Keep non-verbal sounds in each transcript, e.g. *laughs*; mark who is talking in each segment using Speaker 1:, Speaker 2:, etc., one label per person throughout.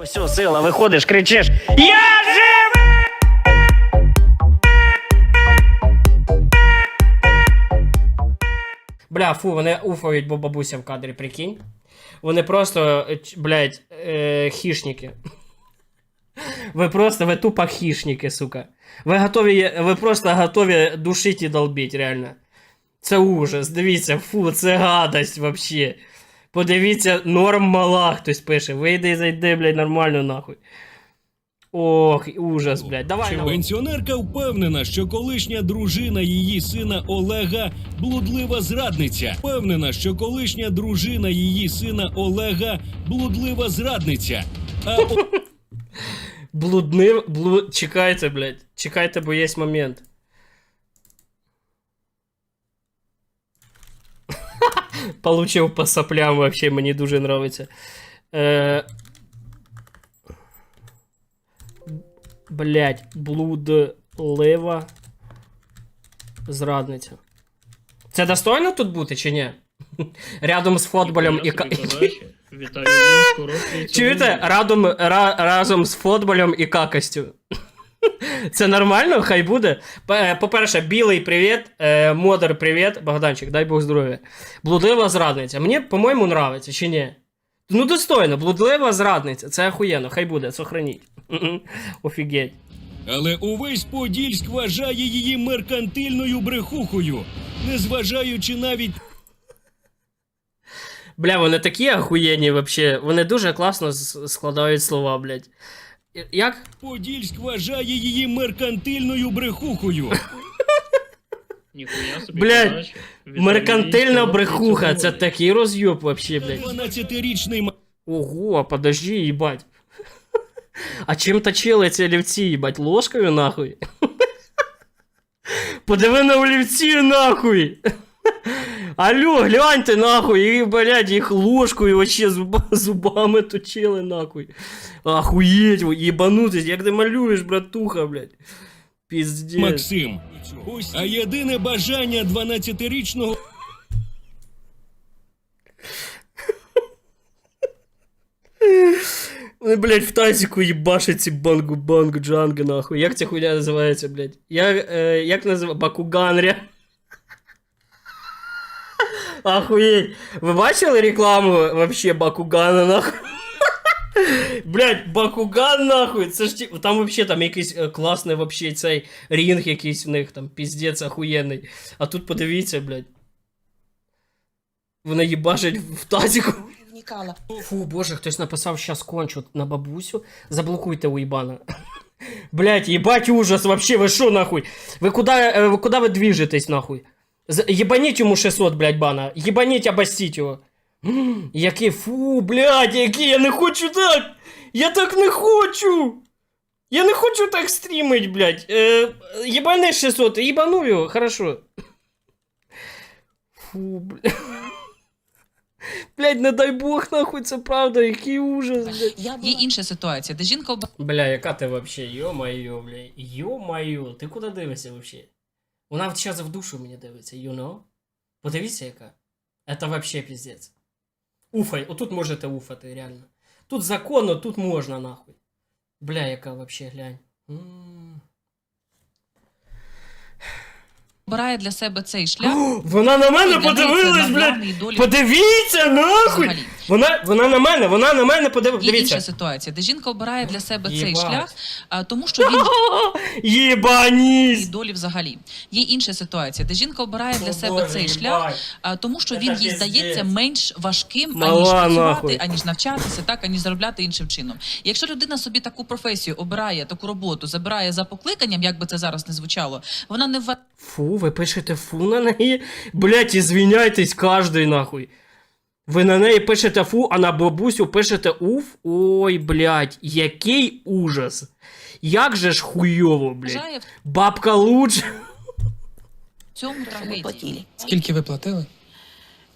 Speaker 1: О, сила, виходиш, кричиш. Я живий! Бля, фу, вони уфають, бо бабуся в кадрі, прикинь. Вони просто, е, блядь, е, хішники. Ви просто, ви тупо хішники, сука. Ви готові, ви просто готові душити і долбіть, реально. Це ужас, дивіться, фу, це гадость вообще. Подивіться, норм мала, хтось пише. Вийди і зайди, блядь, нормально нахуй. Ох, ужас, блядь. Давай. давай.
Speaker 2: Пенсіонерка впевнена, що колишня дружина її сина Олега блудлива зрадниця. Впевнена, що колишня дружина її сина Олега блудлива зрадниця. А *laughs*
Speaker 1: Блуднив, блу... Чекайте, блядь. Чекайте, бо є момент. Получив по соплям вообще, мені дуже нравиться. Е... Блять, блудлива зрадниця. Це достойно тут бути чи ні? *laughs* Рядом з футболем і.
Speaker 3: Вітаю
Speaker 1: Чуєте? Разом з футболем і какостю. *laughs* Це нормально? Хай буде. Е, По-перше, білий привіт, е, модер привіт, Богданчик, дай Бог здоров'я. Блудлива зрадниця. Мені, по-моєму, нравиться, чи ні? Ну, достойно, блудлива зрадниця. Це охуєнно, хай буде, сохраніть. *laughs* Офігеть.
Speaker 2: але увесь Подільськ вважає її меркантильною брехухою, незважаючи навіть
Speaker 1: Бля, вони такі охуєнні вообще. Вони дуже класно складають слова, блядь. Як?
Speaker 2: Подільськ вважає її меркантильною брехухою. *laughs*
Speaker 3: Ніхуя собі
Speaker 1: Блядь,
Speaker 3: подача.
Speaker 1: Меркантильна брехуха, це такий роз'єб вообще, блядь.
Speaker 2: 12-річний
Speaker 1: Ого, подожди, ебать. А чим точили ці олівці, їбать, ложкою нахуй? Подиви на олівці нахуй. Алло, гляньте нахуй, і, блядь, їх ложкою вообще зуба, *laughs* зубами точили нахуй. Охуєть, ви, їбанутись, як ти малюєш, братуха, блядь. Піздець.
Speaker 2: Максим. А єдине бажання 12-річного
Speaker 1: Вони, блядь, в тазику їбашать ці бангу банг джанги, нахуй. Як ця хуйня називається, блядь? Я, е, як називається? Бакуганря. Охуєть. Ви бачили рекламу вообще Бакугана, нахуй? *laughs* Блять, Бакуган, нахуй. Це ж ті... там вообще там якийсь е, класний вообще цей рінг якийсь в них там, піздець охуєнний. А тут подивіться, блядь. Вони їбашать в тазику.
Speaker 4: вникала.
Speaker 1: Фу, боже, хтось написав, щас кончу на бабусю. Заблокуйте уебана. *laughs* Блять, ебать ужас, вообще, ви шо нахуй? Ви куда, е, ви куда ви движетесь нахуй? Єбаніть йому 600, блядь, бана. Єбаніть, обостіть його. М, Який, фу, блядь, який, я не хочу так! Я так не хочу! Я не хочу так стрімить, блядь. Е, єбани 600, єбанув його, хорошо. Фу, блядь. Блядь, не дай Бог, нахуй, це правда, який ужас, блядь.
Speaker 4: Я
Speaker 5: Є
Speaker 4: була
Speaker 5: інша ситуація, де жінка
Speaker 1: Бля, яка ти вообще? Йо-моє, бля. Йо-моє, ти куди дивишся вообще? Вона зараз в душу мені дивиться, you know? Подивіться, яка. Это вообще піздець. Уфай, отут можете уфати, реально. Тут законно, тут можна, нахуй. Бля, яка вообще, глянь. М.
Speaker 5: обирає для себе цей шлях. *gasps*
Speaker 1: Вона на мене
Speaker 5: це
Speaker 1: подивилась, блядь! Подивіться, нахуй!
Speaker 5: взагалі.
Speaker 1: Вона, вона на мене, вона на мене подивилась.
Speaker 5: Є
Speaker 1: Дивіться.
Speaker 5: інша ситуація, де жінка обирає для себе цей
Speaker 1: Єбать.
Speaker 5: шлях, а, тому що він *laughs* і
Speaker 1: Єбанісь!
Speaker 5: долі взагалі. Є інша ситуація, де жінка обирає для себе
Speaker 1: Боже,
Speaker 5: цей
Speaker 1: їбать.
Speaker 5: шлях, а, тому що
Speaker 1: Це
Speaker 5: він їй
Speaker 1: пиздець.
Speaker 5: здається менш важким,
Speaker 1: Мала
Speaker 5: аніж працювати, аніж навчатися, так, аніж заробляти іншим чином. І Якщо людина собі таку професію обирає, таку роботу, забирає за покликанням, як би це зараз не звучало, вона не вважає
Speaker 1: Фу, ви пишете фу на неї? Блять, ізвиняйтесь кожний нахуй. Ви на неї пишете фу, а на бабусю пишете уф. Ой, блять, який ужас. Як же ж хуйово, блять.
Speaker 5: в
Speaker 1: Бабка лучше.
Speaker 5: цьому
Speaker 4: мы
Speaker 5: трагедії.
Speaker 4: платили.
Speaker 6: Скільки ви платили?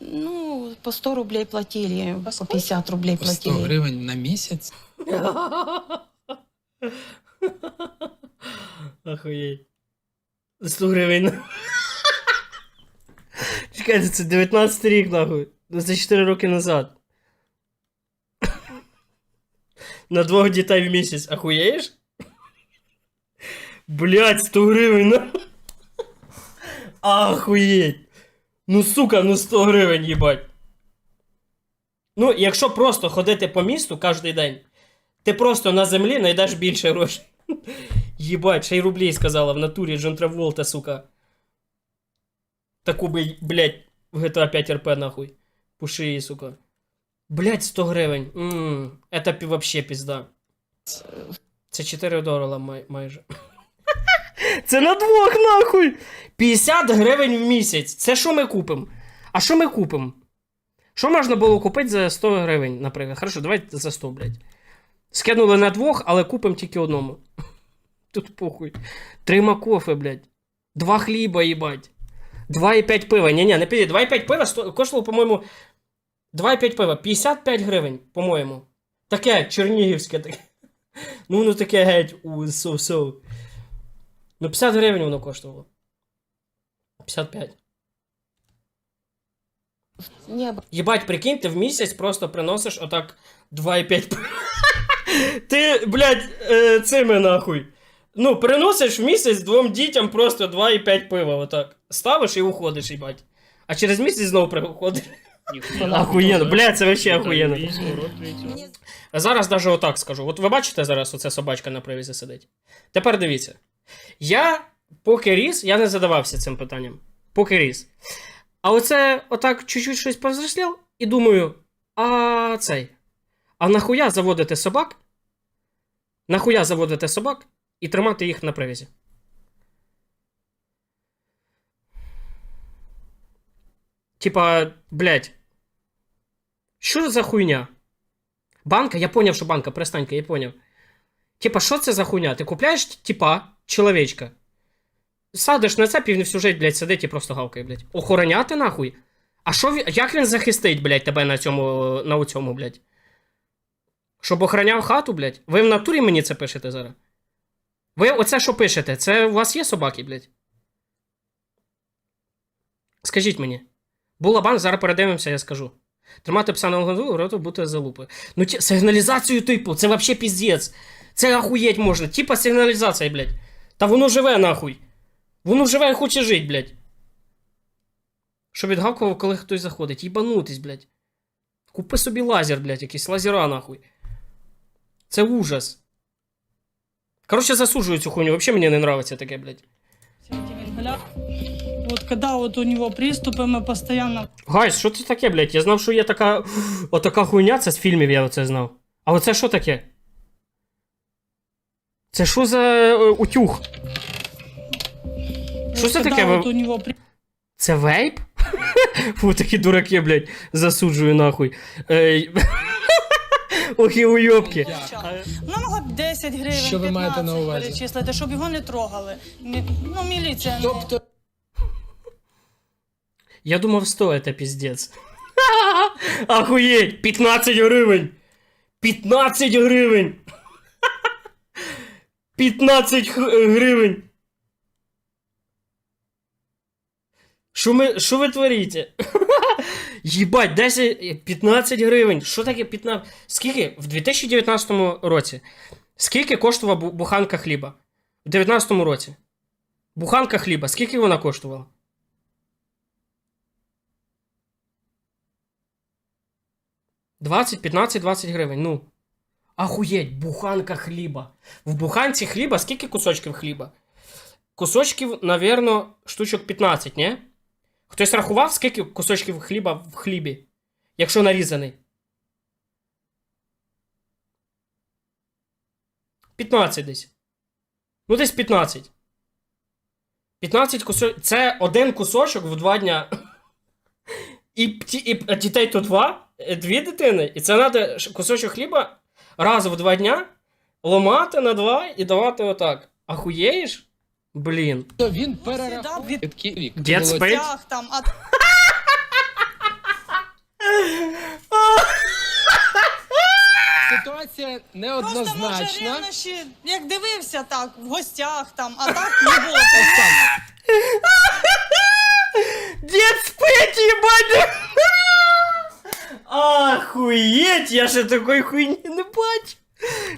Speaker 4: Ну, по 100 рублей платили, по 50 рублей
Speaker 6: По 100
Speaker 4: платили.
Speaker 6: гривень на місяць?
Speaker 1: Охуєть. 100 гривень. Чекайте, це 19 рік, нахуй. Ну, Це 4 роки назад. *laughs* На двох дітей в місяць. Ахуєєш? Блять, 100 гривень. на- Ахуєть. Ну, сука, ну 100 гривень, їбать. Ну, якщо просто ходити по місту кожен день, ти просто на землі знайдеш більше грошей. *laughs* Єбать, ще й рублей сказала в натурі Джон Траволта, сука. Таку би, блядь, в GTA 5 РП нахуй. По шиї, сука. Блядь, 100 гривень. Ммм, это вообще пізда. Це 4 долара май- майже. Це на двох нахуй! 50 гривень в місяць. Це що ми купимо? А що ми купимо? Що можна було купити за 100 гривень, наприклад? Хорошо, давайте за 100, блядь. Скинули на двох, але купимо тільки одному. Тут похуй. Три макофи, блядь. Два хліба, їбать. 2,5 пива. Ні-ні, не піди. 2,5 пива сто... коштувало, по-моєму. 2,5 пива. 55 гривень, по-моєму. Таке чернігівське таке. *laughs* Ну, воно таке геть у со-со. Ну, 50 гривень воно коштувало. 55.
Speaker 4: Небо.
Speaker 1: Єбать, прикинь, ти в місяць просто приносиш отак 2,5 пива. *laughs* Ти, блядь, е, цими нахуй. Ну, приносиш в місяць двом дітям просто 2,5 пива, отак. Ставиш і уходиш, їбать. А через місяць знову приходиш. Ахуєнно, блядь, це вообще ахуєнно. Зараз даже отак скажу. От ви бачите зараз оце собачка на привізі сидить. Тепер дивіться. Я поки ріс, я не задавався цим питанням. Поки ріс. А оце отак чуть-чуть щось повзрослів і думаю, а цей. А нахуя заводити собак? Нахуя заводити собак і тримати їх на привізі? Типа, блядь. Що за хуйня? Банка, я поняв, що банка, перестанька, я поняв. Типа, що це за хуйня? Ти купляєш, типа, чоловічка. Садиш на цепі, він всю жить, блядь, сидить і просто гавкає, блядь. Охороняти нахуй? А що він, як він захистить, блядь, тебе на цьому, на цьому, блядь? Щоб охороняв хату, блядь? Ви в натурі мені це пишете зараз? Ви оце що пишете? Це у вас є собаки, блядь? Скажіть мені. Була банк, зараз передивимося, я скажу. Тримати пса на лонгоду, роту бути залупи. Ну, ті, сигналізацію типу, це вообще піздець. Це ахуєть можна. Типа сигналізація, блядь. Та воно живе нахуй. Воно живе і хоче жити, блядь. Що відгавкував, коли хтось заходить. Їбанутись, блядь. Купи собі лазер, блядь, якийсь лазера нахуй. Це ужас. Коротше, засуджую цю хуйню. Вообще мені не нравиться таке, блядь.
Speaker 7: Вот когда вот у него приступы, мы постоянно
Speaker 1: Гайс, що це таке, блядь? Я знав, що є така. Отака хуйня, це з фільмів я оце знав. А оце що таке? Це що за е, утюг? Що
Speaker 7: вот
Speaker 1: це
Speaker 7: когда
Speaker 1: таке?
Speaker 7: вот у него
Speaker 1: Це вейп? *laughs* Фу, такі дураки, блядь, засуджую нахуй. Ей, Ох і уйобки.
Speaker 7: Вона могла б 10 гривень,
Speaker 6: Що ви маєте на
Speaker 7: 15
Speaker 6: увазі?
Speaker 7: перечислити, щоб його не трогали. Ну, міліція. не-
Speaker 6: Тобто
Speaker 1: Я думав 100 это пиздец. Охуеть, 15 гривень. 15 гривень. *laughs* 15 х- гривень. Що ми, що ви творите? *laughs* Їбать, 10, 15 гривень. Що таке 15? Скільки? В 2019 році. Скільки коштувала буханка хліба? В 2019 році. Буханка хліба, скільки вона коштувала? Двадцять, 15, 20 гривень. Ну. Ахуєть, буханка хліба. В буханці хліба скільки кусочків хліба? Кусочків, навірно, штучок 15, ні? Хтось рахував, скільки кусочків хліба в хлібі, якщо нарізаний? 15 десь. Ну, десь 15. 15 кусочків. Це один кусочок в два дня. І, і дітей то два, е, дві дитини, і це треба кусочок хліба раз в два дня ломати на два і давати отак. Ахуєєш? Блін.
Speaker 6: він
Speaker 7: Сідав
Speaker 6: перерахував
Speaker 7: від
Speaker 6: Відки вік.
Speaker 1: Дід
Speaker 6: Було-
Speaker 1: спить?
Speaker 7: тяг там, а
Speaker 6: Ситуація
Speaker 7: просто може
Speaker 6: неоднозначна.
Speaker 7: ревнощі, як дивився так, в гостях там, а так не було.
Speaker 1: Дід спить, їбать! Ахуєть, я ще такої хуйні не бачу.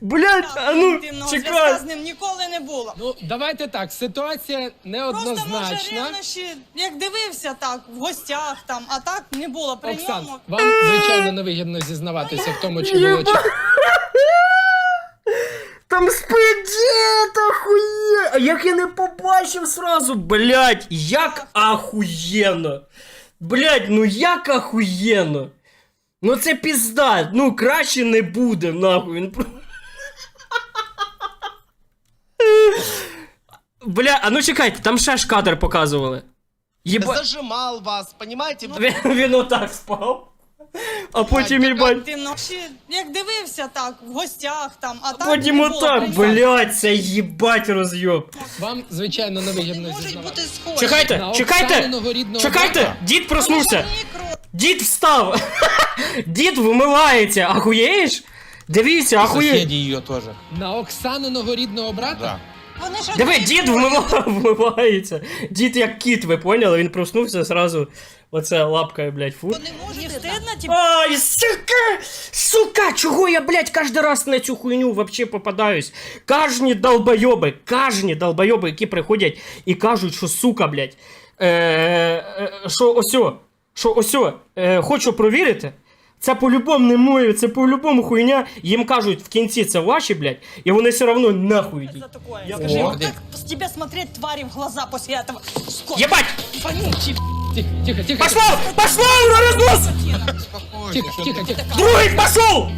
Speaker 1: Блядь, а ну,
Speaker 7: інтимного зв'язка
Speaker 1: чекай.
Speaker 7: з ним ніколи не було.
Speaker 6: Ну, давайте так, ситуація
Speaker 7: Просто може
Speaker 6: неоднозначна.
Speaker 7: ревнощі, як дивився так, в гостях там, а так не було при
Speaker 6: Оксан,
Speaker 7: ньому.
Speaker 6: вам, звичайно, невигідно зізнаватися в тому, чи було чи
Speaker 1: Там спить дід, ахує! А як я не побачив сразу, блядь, як ахуєнно! Блядь, ну як ахуєнно! Ну це пізда, ну краще не буде, нахуй. Він про- Бля, а ну чекайте, там ще ж кадр показували. Єба...
Speaker 8: Зажимал вас, понимаете?
Speaker 1: Він, він отак спав. А потім їбать.
Speaker 7: Інтимно. Ще Як дивився так, в гостях там, а так
Speaker 1: Потім
Speaker 7: не було
Speaker 1: отак, блядь, це їбать розйоб.
Speaker 6: вам, звичайно,
Speaker 5: Можуть
Speaker 6: зізнаватися.
Speaker 5: бути схожі.
Speaker 1: Чекайте,
Speaker 6: На
Speaker 1: чекайте!
Speaker 6: Рідного
Speaker 1: Чекайте!
Speaker 6: брата?
Speaker 1: Дід проснувся! Дід встав! Дід вмивається! Ахуєєш? Дивіться, ахуєш!
Speaker 8: ее тоже.
Speaker 6: На Оксаниного рідного брата?
Speaker 7: Вони ж
Speaker 1: Диви,
Speaker 7: одні
Speaker 1: дід вмива- *laughs* вмивається. Дід як кіт, ви поняли? Він проснувся зразу. Оце лапкою, блядь, фу.
Speaker 7: Не стидно, типу,
Speaker 1: Ай, сука! Сука! Чого я, блядь, каждый раз на цю хуйню вообще попадаюсь? Кажні долбойоби, кажні долбойоби, які приходять і кажуть, що сука, блядь. Е, е, що осьо, що осьо, е, хочу провірити. Це по-любому не моє, це по-любому хуйня. Їм кажуть в кінці це ваші, блядь, і вони все равно нахуй йдуть. Я
Speaker 7: Скажи, вот как с тебя смотреть твари в глаза после этого?
Speaker 1: Єбать!
Speaker 7: Вонючий,
Speaker 6: Тихо, тихо, тихо.
Speaker 1: Пошло! Пошло! На рознос!
Speaker 6: Тихо, тихо, тихо.
Speaker 1: Другий пошел!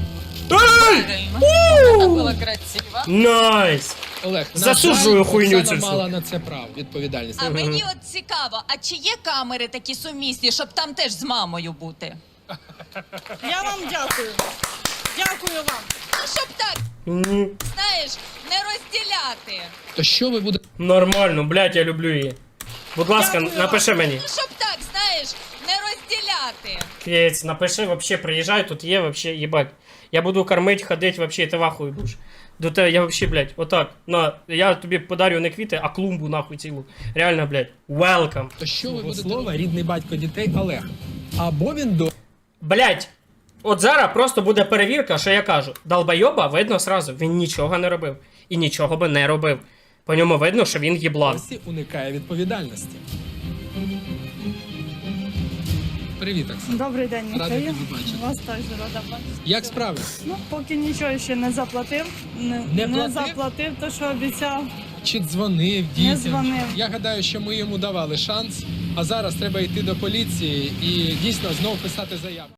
Speaker 1: Ей!
Speaker 5: Красиво.
Speaker 1: Найс!
Speaker 6: Олег, на
Speaker 1: Засуджую
Speaker 6: жаль,
Speaker 1: хуйню
Speaker 6: Оксана
Speaker 1: цю всю.
Speaker 6: мала на це право, відповідальність.
Speaker 9: А мені от цікаво, а чи є камери такі сумісні, щоб там теж з мамою бути?
Speaker 7: Я вам дякую. Дякую вам.
Speaker 9: Ну, щоб так, знаєш, не розділяти.
Speaker 6: То що ви будете
Speaker 1: Нормально, блядь, я люблю її. Будь ласка,
Speaker 7: Дякую
Speaker 1: напиши мені.
Speaker 9: Ну, щоб так, знаєш, не розділяти.
Speaker 1: Києць, напиши, вообще, приїжджай, тут є, вообще, їбать. Я буду кормить, ходить, вообще, ти вахуй будеш. До тебе, я вообще, блядь, отак. На, я тобі подарю не квіти, а клумбу нахуй цілу. Реально, блядь, welcome.
Speaker 6: То що ви будете слова, рідний батько дітей Олег. Або він до
Speaker 1: Блядь, от зараз просто буде перевірка, що я кажу. Долбойоба видно сразу, він нічого не робив. І нічого би не робив. По ньому видно, що він їблан.
Speaker 6: досі уникає відповідальності. Привіт, Оксана.
Speaker 10: Добрий день,
Speaker 6: Радий
Speaker 10: Михайло.
Speaker 6: тебе бачити.
Speaker 10: Вас теж рада бачити.
Speaker 6: Як справи?
Speaker 10: Ну, поки нічого ще не заплатив. Не,
Speaker 6: Не платив?
Speaker 10: заплатив, то що обіцяв.
Speaker 6: Чи дзвонив дітям?
Speaker 10: Не дзвонив.
Speaker 6: Я гадаю, що ми йому давали шанс, а зараз треба йти до поліції і дійсно знову писати заяву.